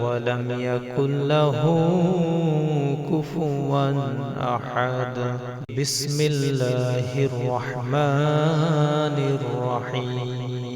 ولم يكن له كفوا أحد. بسم الله الرحمن الرحيم.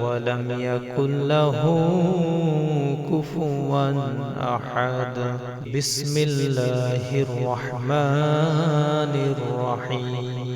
ولم يكن له كفوا أحد. بسم الله الرحمن الرحيم.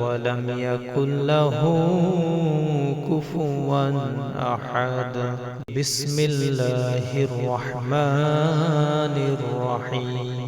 ولم يكن له كفوا أحد. بسم الله الرحمن الرحيم.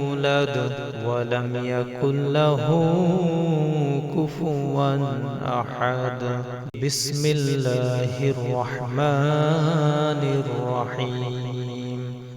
ولم يكن له كفوا أحد. بسم الله الرحمن الرحيم.